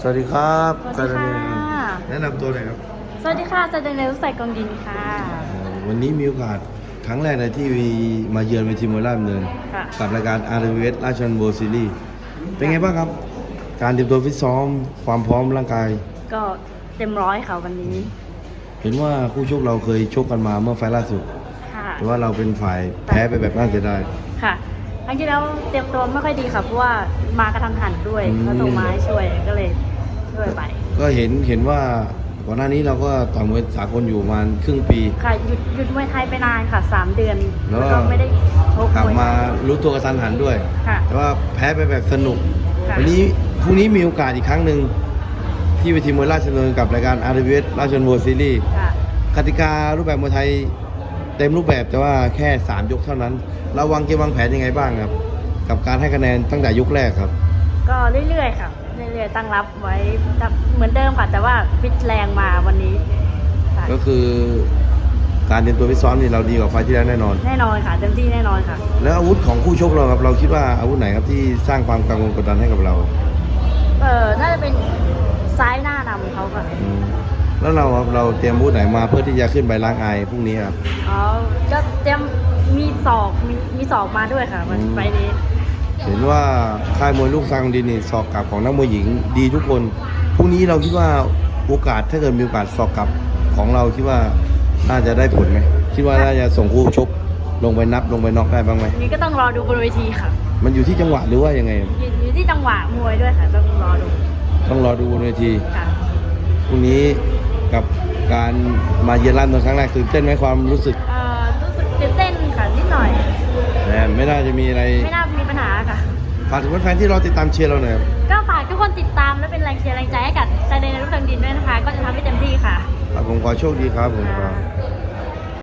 สวัสดีครับสวัสดีค่ะ แนะนำตัวหน่อยครับ สวัสดีค่ะสเตนเลสใส่กองดินค่ะเอ่อวันนี้มีโอกาสครั้งแรกในที่มาเยือนเวทีมวยราชดำเนิน ค่ะ กับรายการอาร์เวสราชนโบซีรีส์เป็นไงบ้างครับ การเตรียมตัวฟิตซ้อม ความพร้อมร่างกาย ก็เต็มร้อยค่ะวันนี้ เห็นว่าคู่ชกเราเคยชกกันมาเมื่อไฟล์ล่าสุดค่ะ แต่ว่าเราเป็นฝ่ายแพ้ไปแบบน่าเสียดาย ค่ะครั้งที่แล้วเตรียมตัวไม่ค่อยดีค่ะเพราะว่า มากระทันหันด้วยอืมเขาโทรมาให้ช่วยก็เลยช่ วยไป ก็เห็นเห็นว่าก่อนหน้านี้เราก็ต่อยมวยสากลอยู่ประมาณครึ่งปี ค่ะหยุดหยุดมวยไทยไปนานค่ะสามเดือนแล้วแล้วก็ไม่ได้ชกกลับมวยมารู้ตัวกระตันหันด้วย ค่ะ แต่ว่าแพ้ไปแบบสนุก ค่ะ วันนี้พรุ่งนี้มีโอกาสอีกครั้งหนึ่งที่เวทีมวยราชดำเนินกับรายการอาร์เวสราชดำเนินซีรีส์ค่ะ กติการูปแบบมวยไทย เต็มรูปแบบแต่ว่าแค่ 3 ยกเท่านั้น เราวางเกมวางแผนยังไงบ้างครับ กับการให้คะแนนตั้งแต่ยกแรกครับ ก็เรื่อยๆค่ะเรื่อยๆตั้งรับไว้เหมือนเดิมค่ะแต่ว่าฟิตแรงมาวันนี้ค่ะก็คือการเตรียมตัวฟิตซ้อมนี่เราดีกว่าไฟล์ที่แล้วแน่นอน แน่นอนค่ะเต็มที่แน่นอนค่ะ แล้วอาวุธของคู่ชกเราครับเราคิดว่าอาวุธไหนครับที่สร้างความกังวลกดดันให้กับเรา เออน่าจะเป็นซ้ายหน้านำเขาค่ะอืมแล้วเราครับเราเตรียมอาวุธไหนมาเพื่อที่จะขึ้นไปล้างอายพรุ่งนี้ครับ อ๋อก็เตรียมมีศอกมีมีศอกมาด้วยค่ะมันอืม ไฟล์นี้ เห็นว่าค่ายมวยลูกซางดินนี่สอกกลับของนักมวยหญิงดีทุกคนพรุ่งนี้เราคิดว่าโอกาสถ้าเกิดมีโอกาสสอกกลับของเราคิดว่าน่าจะได้ผลไหมคิดว่าน่าจะส่งคู่ชกลงไปนับลงไปน็อกได้บ้างไหมนี่ก็ต้องรอดูบนเวทีค่ะมันอยู่ที่จังหวะหรือว่ายังไง อยู่อยู่ที่จังหวะมวยด้วยค่ะต้องรอดูต้องรอดูบนเวทีค่ะพรุ่งนี้กับการมาเยือนร้านเป็นครั้งแรกตื่นเต้นไหมความรู้สึกเอ่อรู้สึกตื่นเต้นค่ะนิดหน่อยแต่ไม่น่าจะมีอะไร ไม่น่ามีปัญหาค่ะ ฝากถึงแฟนๆที่รอติดตามเชียร์เราหน่อยครับก็ฝากทุกคนติดตามและเป็นแรงเชียร์แรงใจให้กับชายแดนในรุ่นทางดินด้วยนะคะ ก็จะทำให้เต็มที่ค่ะ ครับผมขอโชคดีครับผมครับค่ะ